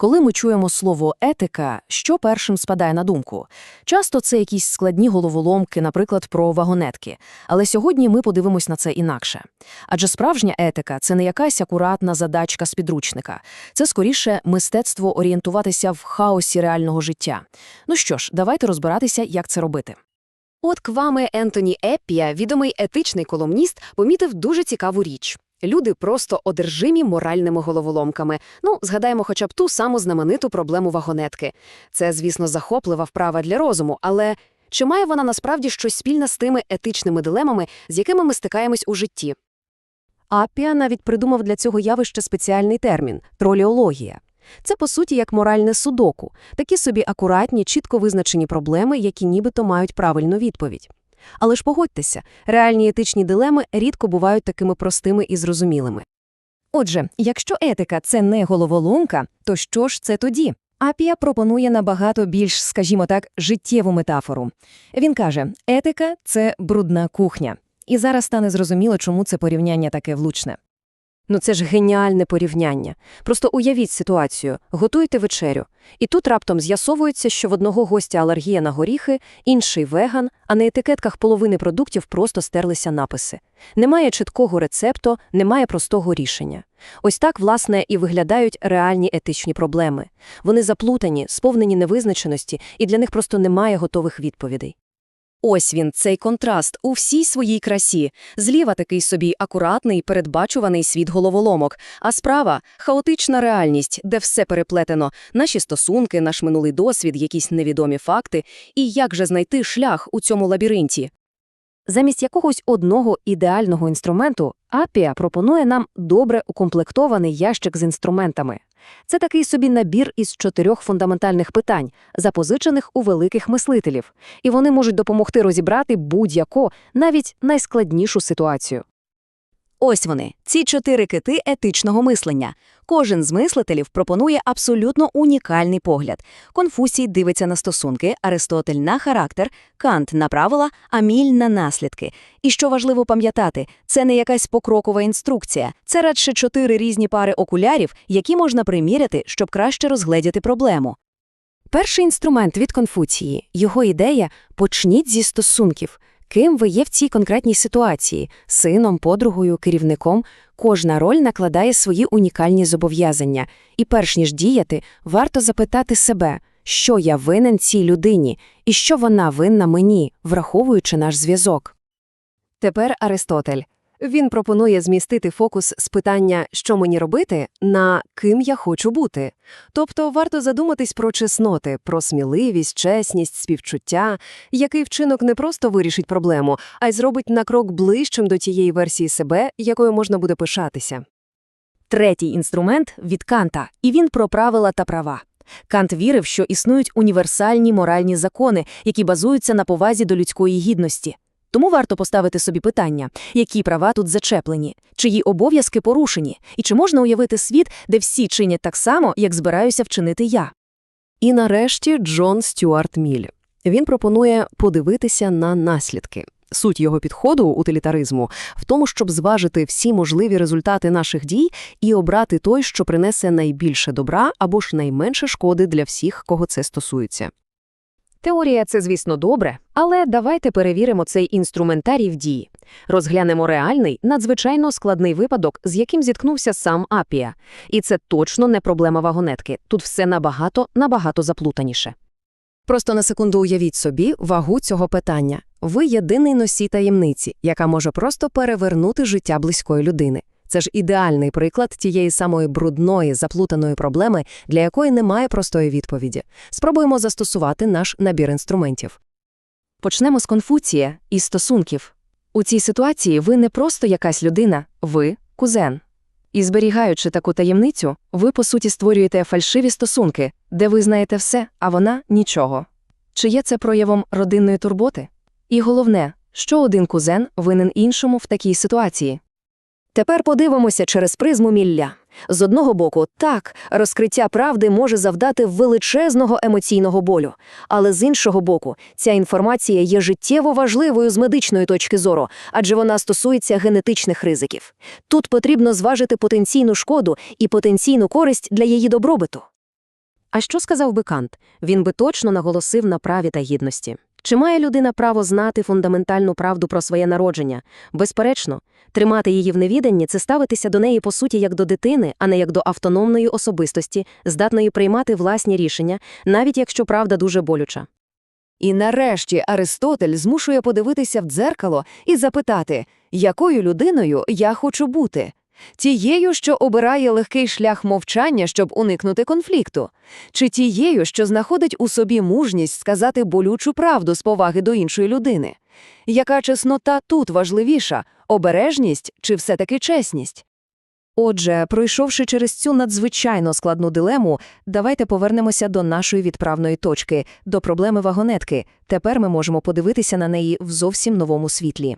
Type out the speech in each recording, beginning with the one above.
Коли ми чуємо слово етика, що першим спадає на думку? Часто це якісь складні головоломки, наприклад, про вагонетки. Але сьогодні ми подивимось на це інакше. Адже справжня етика це не якась акуратна задачка з підручника. Це скоріше мистецтво орієнтуватися в хаосі реального життя. Ну що ж, давайте розбиратися, як це робити. От кваме Ентоні Еппія, відомий етичний колумніст, помітив дуже цікаву річ. Люди просто одержимі моральними головоломками. Ну, згадаємо хоча б ту саму знамениту проблему вагонетки. Це, звісно, захоплива вправа для розуму, але чи має вона насправді щось спільне з тими етичними дилемами, з якими ми стикаємось у житті? Аппіа навіть придумав для цього явища спеціальний термін – троліологія. Це, по суті, як моральне судоку, такі собі акуратні, чітко визначені проблеми, які нібито мають правильну відповідь. Але ж погодьтеся, реальні етичні дилеми рідко бувають такими простими і зрозумілими. Отже, якщо етика – це не головоломка, то що ж це тоді? Апія пропонує набагато більш, скажімо так, життєву метафору. Він каже, етика – це брудна кухня. І зараз стане зрозуміло, чому це порівняння таке влучне. Ну це ж геніальне порівняння. Просто уявіть ситуацію. Готуєте вечерю. І тут раптом з'ясовується, що в одного гостя алергія на горіхи, інший веган, а на етикетках половини продуктів просто стерлися написи. Немає чіткого рецепту, немає простого рішення. Ось так, власне, і виглядають реальні етичні проблеми. Вони заплутані, сповнені невизначеності, і для них просто немає готових відповідей. Ось він, цей контраст у всій своїй красі. Зліва такий собі акуратний, передбачуваний світ головоломок, а справа – хаотична реальність, де все переплетено, наші стосунки, наш минулий досвід, якісь невідомі факти. І як же знайти шлях у цьому лабіринті? Замість якогось одного ідеального інструменту Апія пропонує нам добре укомплектований ящик з інструментами. Це такий собі набір із чотирьох фундаментальних питань, запозичених у великих мислителів, і вони можуть допомогти розібрати будь-яку, навіть найскладнішу ситуацію. Ось вони, ці чотири кити етичного мислення. Кожен з мислителів пропонує абсолютно унікальний погляд. Конфусій дивиться на стосунки, Аристотель на характер, Кант на правила, Аміль на наслідки. І що важливо пам'ятати, це не якась покрокова інструкція, це радше чотири різні пари окулярів, які можна приміряти, щоб краще розгледіти проблему. Перший інструмент від Конфуції, його ідея – почніть зі стосунків. Ким ви є в цій конкретній ситуації – сином, подругою, керівником – кожна роль накладає свої унікальні зобов'язання. І перш ніж діяти, варто запитати себе, що я винен цій людині і що вона винна мені, враховуючи наш зв'язок. Тепер Аристотель. Він пропонує змістити фокус з питання «що мені робити?» на «ким я хочу бути?». Тобто варто задуматись про чесноти, про сміливість, чесність, співчуття, який вчинок не просто вирішить проблему, а й зробить на крок ближчим до тієї версії себе, якою можна буде пишатися. Третій інструмент від Канта, і він про правила та права. Кант вірив, що існують універсальні моральні закони, які базуються на повазі до людської гідності. Тому варто поставити собі питання, які права тут зачеплені, чиї обов'язки порушені, і чи можна уявити світ, де всі чинять так само, як збираюся вчинити я. І нарешті Джон Стюарт Міль. Він пропонує подивитися на наслідки. Суть його підходу утилітаризму в тому, щоб зважити всі можливі результати наших дій і обрати той, що принесе найбільше добра або ж найменше шкоди для всіх, кого це стосується. Теорія – це, звісно, добре, але давайте перевіримо цей інструментарій в дії. Розглянемо реальний, надзвичайно складний випадок, з яким зіткнувся сам Апія. І це точно не проблема вагонетки. Тут все набагато, набагато заплутаніше. Просто на секунду уявіть собі вагу цього питання. Ви єдиний носій таємниці, яка може просто перевернути життя близької людини. Це ж ідеальний приклад тієї самої брудної, заплутаної проблеми, для якої немає простої відповіді. Спробуємо застосувати наш набір інструментів. Почнемо з Конфуція і стосунків. У цій ситуації ви не просто якась людина, ви – кузен. І зберігаючи таку таємницю, ви, по суті, створюєте фальшиві стосунки, де ви знаєте все, а вона – нічого. Чи є це проявом родинної турботи? І головне, що один кузен винен іншому в такій ситуації? Тепер подивимося через призму Мілля. З одного боку, так, розкриття правди може завдати величезного емоційного болю. Але з іншого боку, ця інформація є життєво важливою з медичної точки зору, адже вона стосується генетичних ризиків. Тут потрібно зважити потенційну шкоду і потенційну користь для її добробуту. А що сказав би Кант? Він би точно наголосив на праві та гідності. Чи має людина право знати фундаментальну правду про своє народження? Безперечно, тримати її в невіданні – це ставитися до неї по суті як до дитини, а не як до автономної особистості, здатної приймати власні рішення, навіть якщо правда дуже болюча. І нарешті Аристотель змушує подивитися в дзеркало і запитати, якою людиною я хочу бути? Тією, що обирає легкий шлях мовчання, щоб уникнути конфлікту? Чи тією, що знаходить у собі мужність сказати болючу правду з поваги до іншої людини? Яка чеснота тут важливіша – обережність чи все-таки чесність? Отже, пройшовши через цю надзвичайно складну дилему, давайте повернемося до нашої відправної точки, до проблеми вагонетки. Тепер ми можемо подивитися на неї в зовсім новому світлі.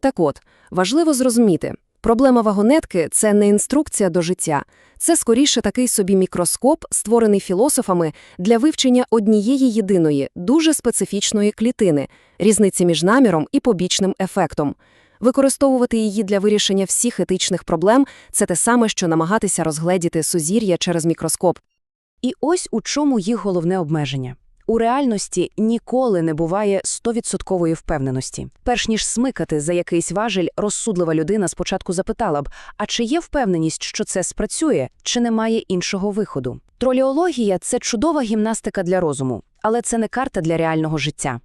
Так от, важливо зрозуміти, проблема вагонетки – це не інструкція до життя. Це скоріше такий собі мікроскоп, створений філософами для вивчення однієї єдиної, дуже специфічної клітини, різниці між наміром і побічним ефектом. Використовувати її для вирішення всіх етичних проблем – це те саме, що намагатися розгледіти сузір'я через мікроскоп. І ось у чому їх головне обмеження. У реальності ніколи не буває 100% впевненості. Перш ніж смикати за якийсь важель, розсудлива людина спочатку запитала б, а чи є впевненість, що це спрацює, чи немає іншого виходу. Троліологія – це чудова гімнастика для розуму, але це не карта для реального життя.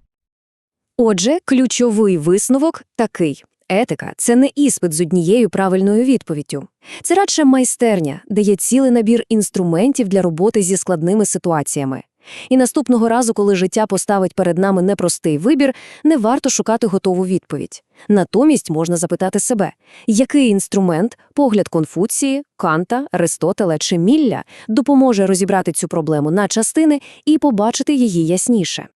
Отже, ключовий висновок такий. Етика – це не іспит з однією правильною відповіддю. Це радше майстерня, де є цілий набір інструментів для роботи зі складними ситуаціями. І наступного разу, коли життя поставить перед нами непростий вибір, не варто шукати готову відповідь. Натомість можна запитати себе, який інструмент, погляд Конфуції, Канта, Аристотеля чи Мілля допоможе розібрати цю проблему на частини і побачити її ясніше.